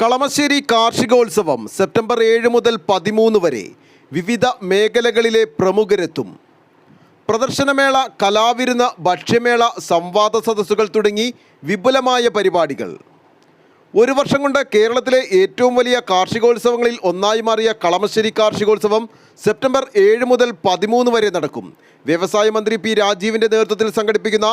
Kalamassery കാർഷികോത്സവം September ഏഴ് മുതൽ പതിമൂന്ന് വരെ വിവിധ മേഖലകളിലെ പ്രമുഖരെത്തും. പ്രദർശനമേള കലാവിരുന്ന് ഭക്ഷ്യമേള സംവാദ സദസ്സുകൾ തുടങ്ങി വിപുലമായ പരിപാടികൾ. ഒരു വർഷം കൊണ്ട് കേരളത്തിലെ ഏറ്റവും വലിയ കാർഷികോത്സവങ്ങളിൽ ഒന്നായി മാറിയ കളമശ്ശേരി കാർഷികോത്സവം സെപ്റ്റംബർ ഏഴ് മുതൽ പതിമൂന്ന് വരെ നടക്കും. വ്യവസായ മന്ത്രി പി രാജീവിന്റെ നേതൃത്വത്തിൽ സംഘടിപ്പിക്കുന്ന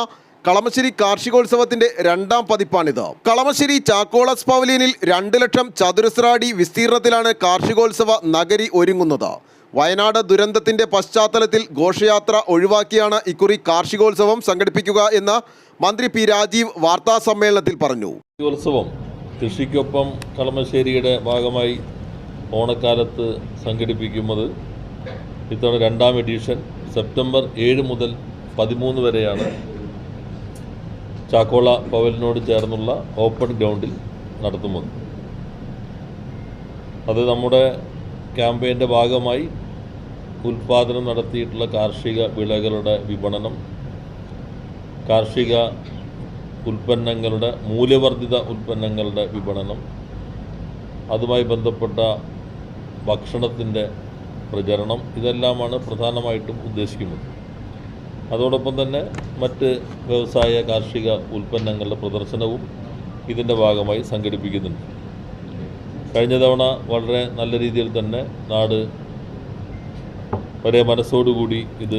കളമശ്ശേരി കാർഷികോത്സവത്തിന്റെ രണ്ടാം പതിപ്പാണിത്. കളമശ്ശേരി ചാക്കോളസ് പവലിയനിൽ രണ്ട് ലക്ഷം ചതുരശ്ര അടി വിസ്തീർണത്തിലാണ് കാർഷികോത്സവ നഗരി ഒരുങ്ങുന്നത്. വയനാട് ദുരന്തത്തിന്റെ പശ്ചാത്തലത്തിൽ ഘോഷയാത്ര ഒഴിവാക്കിയാണ് ഇക്കുറി കാർഷികോത്സവം സംഘടിപ്പിക്കുക എന്ന് മന്ത്രി പി രാജീവ് വാർത്താ സമ്മേളനത്തിൽ പറഞ്ഞു. ഉത്സവം കൃഷിക്കൊപ്പം കളമശ്ശേരിയുടെ ഭാഗമായി ഓണക്കാലത്ത് സംഘടിപ്പിക്കുന്നത് ഇത്തവണ രണ്ടാം എഡിഷൻ സെപ്റ്റംബർ ഏഴ് മുതൽ പതിമൂന്ന് വരെയാണ്. ചാക്കോള പവലിനോട് ചേർന്നുള്ള ഓപ്പൺ ഗ്രൗണ്ടിൽ നടത്തുന്നത് അത് നമ്മുടെ ക്യാമ്പയിന്റെ ഭാഗമായി ഉൽപാദനം നടത്തിയിട്ടുള്ള കാർഷിക വിളകളുടെ വിപണനം കാർഷിക ഉൽപ്പന്നങ്ങളുടെ മൂല്യവർദ്ധിത ഉൽപ്പന്നങ്ങളുടെ വിപണനം അതുമായി ബന്ധപ്പെട്ട ഭക്ഷണത്തിന്റെ പ്രചരണം ഇതെല്ലാമാണ് പ്രധാനമായിട്ടും ഉദ്ദേശിക്കുന്നത്. അതോടൊപ്പം തന്നെ മറ്റ് വ്യവസായ കാർഷിക ഉൽപ്പന്നങ്ങളുടെ പ്രദർശനവും ഇതിന്റെ ഭാഗമായി സംഘടിപ്പിക്കുന്നുണ്ട്. കഴിഞ്ഞ തവണ വളരെ നല്ല രീതിയിൽ തന്നെ നാട് ഒരേ മനസ്സോടുകൂടി ഇത്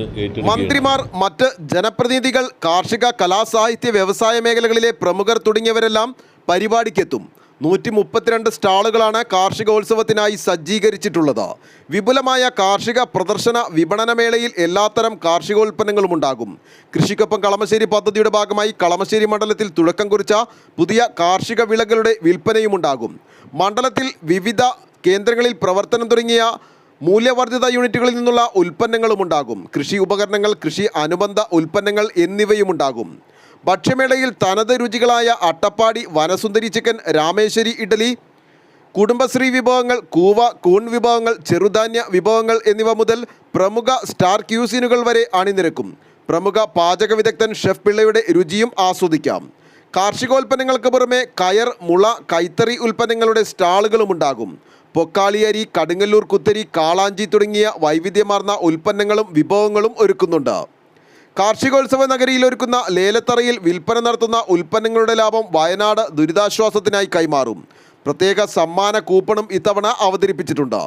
മന്ത്രിമാർ മറ്റ് ജനപ്രതിനിധികൾ കാർഷിക കലാസാഹിത്യ വ്യവസായ മേഖലകളിലെ പ്രമുഖർ തുടങ്ങിയവരെല്ലാം പരിപാടിക്കെത്തും. നൂറ്റി മുപ്പത്തിരണ്ട് സ്റ്റാളുകളാണ് കാർഷികോത്സവത്തിനായി സജ്ജീകരിച്ചിട്ടുള്ളത്. വിപുലമായ കാർഷിക പ്രദർശന വിപണനമേളയിൽ എല്ലാത്തരം കാർഷികോൽപ്പന്നങ്ങളും ഉണ്ടാകും കൃഷിക്കൊപ്പം കളമശ്ശേരി പദ്ധതിയുടെ ഭാഗമായി കളമശ്ശേരി മണ്ഡലത്തിൽ തുടക്കം കുറിച്ച പുതിയ കാർഷിക വിളകളുടെ വിൽപ്പനയും ഉണ്ടാകും മണ്ഡലത്തിൽ വിവിധ കേന്ദ്രങ്ങളിൽ പ്രവർത്തനം തുടങ്ങിയ മൂല്യവർദ്ധിത യൂണിറ്റുകളിൽ നിന്നുള്ള ഉൽപ്പന്നങ്ങളും ഉണ്ടാകും കൃഷി ഉപകരണങ്ങൾ കൃഷി അനുബന്ധ ഉൽപ്പന്നങ്ങൾ എന്നിവയും ഉണ്ടാകും ഭക്ഷ്യമേളയിൽ തനത് രുചികളായ അട്ടപ്പാടി വനസുന്ദരി ചിക്കൻ രാമേശ്വരി ഇഡലി കുടുംബശ്രീ വിഭവങ്ങൾ കൂവ കൂൺ വിഭവങ്ങൾ ചെറുധാന്യ വിഭവങ്ങൾ എന്നിവ മുതൽ പ്രമുഖ സ്റ്റാർ ക്യൂസിനുകൾ വരെ അണിനിരക്കും. പ്രമുഖ പാചക വിദഗ്ധൻ ഷെഫ് പിള്ളയുടെ രുചിയും ആസ്വദിക്കാം. കാർഷികോൽപ്പന്നങ്ങൾക്ക് പുറമെ കയർ മുള കൈത്തറി ഉൽപ്പന്നങ്ങളുടെ സ്റ്റാളുകളും ഉണ്ടാകും. പൊക്കാളിയരി കടുങ്ങല്ലൂർ കുത്തരി കാളാഞ്ചി തുടങ്ങിയ വൈവിധ്യമാർന്ന ഉൽപ്പന്നങ്ങളും വിഭവങ്ങളും ഒരുക്കുന്നുണ്ട്. കാർഷികോത്സവ നഗരിയിൽ ഒരുക്കുന്ന ലേലത്തറയിൽ വിൽപ്പന നടത്തുന്ന ഉൽപ്പന്നങ്ങളുടെ ലാഭം വയനാട് ദുരിതാശ്വാസത്തിനായി കൈമാറും. പ്രത്യേക സമ്മാന കൂപ്പണും ഇത്തവണ അവതരിപ്പിച്ചിട്ടുണ്ട്.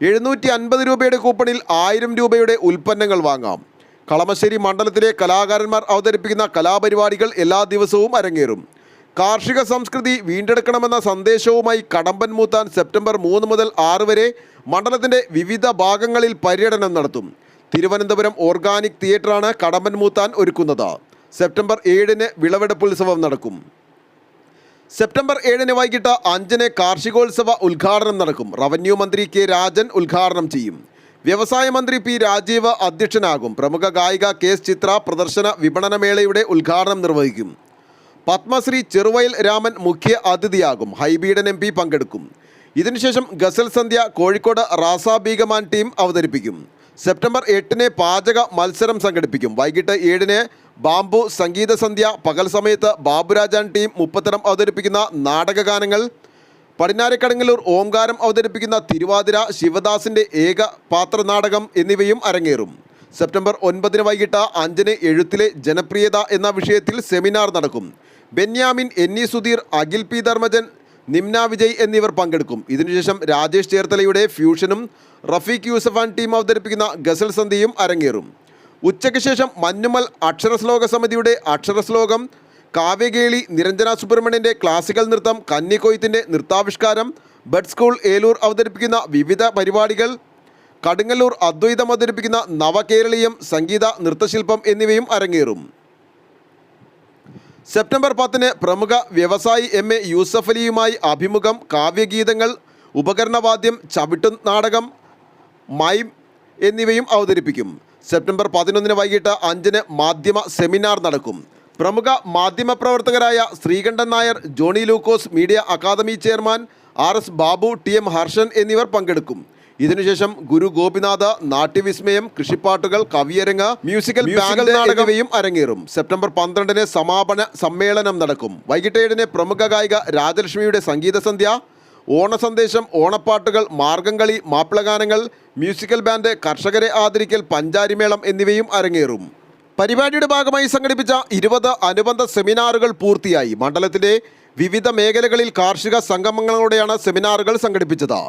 എഴുന്നൂറ്റി അൻപത് രൂപയുടെ കൂപ്പണിൽ ആയിരം രൂപയുടെ ഉൽപ്പന്നങ്ങൾ വാങ്ങാം. കളമശ്ശേരി മണ്ഡലത്തിലെ കലാകാരന്മാർ അവതരിപ്പിക്കുന്ന കലാപരിപാടികൾ എല്ലാ ദിവസവും അരങ്ങേറും. കാർഷിക സംസ്കൃതി വീണ്ടെടുക്കണമെന്ന സന്ദേശവുമായി കടമ്പൻ മൂത്താൻ സെപ്റ്റംബർ മൂന്ന് മുതൽ ആറ് വരെ മണ്ഡലത്തിന്റെ വിവിധ ഭാഗങ്ങളിൽ പര്യടനം നടത്തും. തിരുവനന്തപുരം ഓർഗാനിക് തിയേറ്ററാണ് കടമ്പൻ മൂത്താൻ ഒരുക്കുന്നത്. സെപ്റ്റംബർ ഏഴിന് വിളവെടുപ്പ് ഉത്സവം നടക്കും. സെപ്റ്റംബർ ഏഴിന് വൈകിട്ട് അഞ്ചിന് കാർഷികോത്സവ ഉദ്ഘാടനം നടക്കും. റവന്യൂ മന്ത്രി കെ രാജൻ ഉദ്ഘാടനം ചെയ്യും. വ്യവസായ മന്ത്രി പി രാജീവ് അധ്യക്ഷനാകും. പ്രമുഖ ഗായിക കെ എസ് ചിത്ര പ്രദർശന വിപണനമേളയുടെ ഉദ്ഘാടനം നിർവഹിക്കും. പത്മശ്രീ ചെറുവയൽ രാമൻ മുഖ്യ അതിഥിയാകും. ഹൈബീഡൻ എം പങ്കെടുക്കും. ഇതിനുശേഷം ഗസൽ സന്ധ്യ കോഴിക്കോട് റാസ ബീഗമാൻ ടീം അവതരിപ്പിക്കും. സെപ്റ്റംബർ എട്ടിന് പാചക മത്സരം സംഘടിപ്പിക്കും. വൈകിട്ട് ഏഴിന് ബാംബു സംഗീത സന്ധ്യ പകൽ സമയത്ത് ബാബുരാജാൻ ടീം മുപ്പത്തരം അവതരിപ്പിക്കുന്ന നാടകഗാനങ്ങൾ പടിഞ്ഞാറക്കടങ്ങല്ലൂർ ഓംകാരം അവതരിപ്പിക്കുന്ന തിരുവാതിര ശിവദാസിന്റെ ഏക പാത്ര നാടകം എന്നിവയും അരങ്ങേറും. സെപ്റ്റംബർ ഒൻപതിന് വൈകിട്ട് അഞ്ചിന് എഴുത്തിലെ ജനപ്രിയത എന്ന വിഷയത്തിൽ സെമിനാർ നടക്കും. ബെന്യാമിൻ ഇ സുധീർ അഖിൽ പി ധർമ്മജൻ നിംന വിജയ് എന്നിവർ പങ്കെടുക്കും. ഇതിനുശേഷം രാജേഷ് ചേർത്തലയുടെ ഫ്യൂഷനും റഫീഖ് യൂസഫാൻ ടീം അവതരിപ്പിക്കുന്ന ഗസൽ സന്ധിയും അരങ്ങേറും. ഉച്ചയ്ക്ക് ശേഷം മഞ്ഞുമൽ അക്ഷരശ്ലോക സമിതിയുടെ അക്ഷരശ്ലോകം കാവ്യകേളി നിരഞ്ജന സുബ്രഹ്മണ്യന്റെ ക്ലാസിക്കൽ നൃത്തം കന്നിക്കൊയ്ത്തിന്റെ നൃത്താവിഷ്കാരം ബഡ് സ്കൂൾ ഏലൂർ അവതരിപ്പിക്കുന്ന വിവിധ പരിപാടികൾ കടുങ്ങല്ലൂർ അദ്വൈതം അവതരിപ്പിക്കുന്ന നവകേരളീയം സംഗീത നൃത്തശില്പം എന്നിവയും അരങ്ങേറും. സെപ്റ്റംബർ പത്തിന് പ്രമുഖ വ്യവസായി എം എ യൂസഫ് അലിയുമായി അഭിമുഖം കാവ്യഗീതങ്ങൾ ഉപകരണവാദ്യം ചവിട്ടു നാടകം മൈം എന്നിവയും അവതരിപ്പിക്കും. സെപ്റ്റംബർ പതിനൊന്നിന് വൈകിട്ട് അഞ്ചിന് മാധ്യമ സെമിനാർ നടക്കും. പ്രമുഖ മാധ്യമ മാധ്യമപ്രവർത്തകരായ Sreekandan Nair Johnny Lukose media academy chairman R S Babu T M Harshan എന്നിവർ പങ്കെടുക്കും. ഇതിനുശേഷം ഗുരു ഗോപിനാഥ നാട്യവിസ്മയം കൃഷിപ്പാട്ടുകൾ കവിയരങ്ങ് മ്യൂസിക്കൽ ബാൻഡ് നാടകവയും അരങ്ങേറും. സെപ്റ്റംബർ പന്ത്രണ്ടിന് സമാപന സമ്മേളനം നടക്കും. വൈകിട്ട് ഏഴിന് പ്രമുഖ ഗായിക രാജലക്ഷ്മിയുടെ സംഗീത സന്ധ്യ ഓണസന്ദേശം ഓണപ്പാട്ടുകൾ മാർഗംകളി മാപ്പിളഗാനങ്ങൾ മ്യൂസിക്കൽ ബാൻഡ് കർഷകരെ ആദരിക്കൽ പഞ്ചാരിമേളം എന്നിവയും അരങ്ങേറും. പരിപാടിയുടെ ഭാഗമായി സംഘടിപ്പിച്ച ഇരുപത് അനുബന്ധ സെമിനാറുകൾ പൂർത്തിയായി. മണ്ഡലത്തിലെ വിവിധ മേഖലകളിൽ കാർഷിക സംഗമങ്ങളോടെയാണ് സെമിനാറുകൾ സംഘടിപ്പിച്ചത്.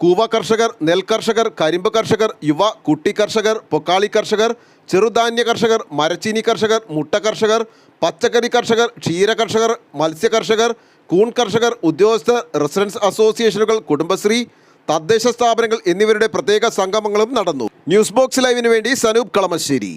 കൂവ കർഷകർ നെൽകർഷകർ കരിമ്പ് കർഷകർ യുവ കുട്ടി കർഷകർ പൊക്കാളി കർഷകർ ചെറുധാന്യ കർഷകർ മരച്ചീനി കർഷകർ മുട്ട കർഷകർ പച്ചക്കറി കർഷകർ ക്ഷീര കർഷകർ മത്സ്യ കർഷകർ കൂൺ കർഷകർ ഉദ്യോഗസ്ഥർ റെസിഡൻസ് അസോസിയേഷനുകൾ കുടുംബശ്രീ തദ്ദേശ സ്ഥാപനങ്ങൾ എന്നിവരുടെ പ്രത്യേക സംഗമങ്ങളും നടന്നു. ന്യൂസ് ബോക്സ് ലൈവിന് വേണ്ടി സനൂപ് കളമശ്ശേരി.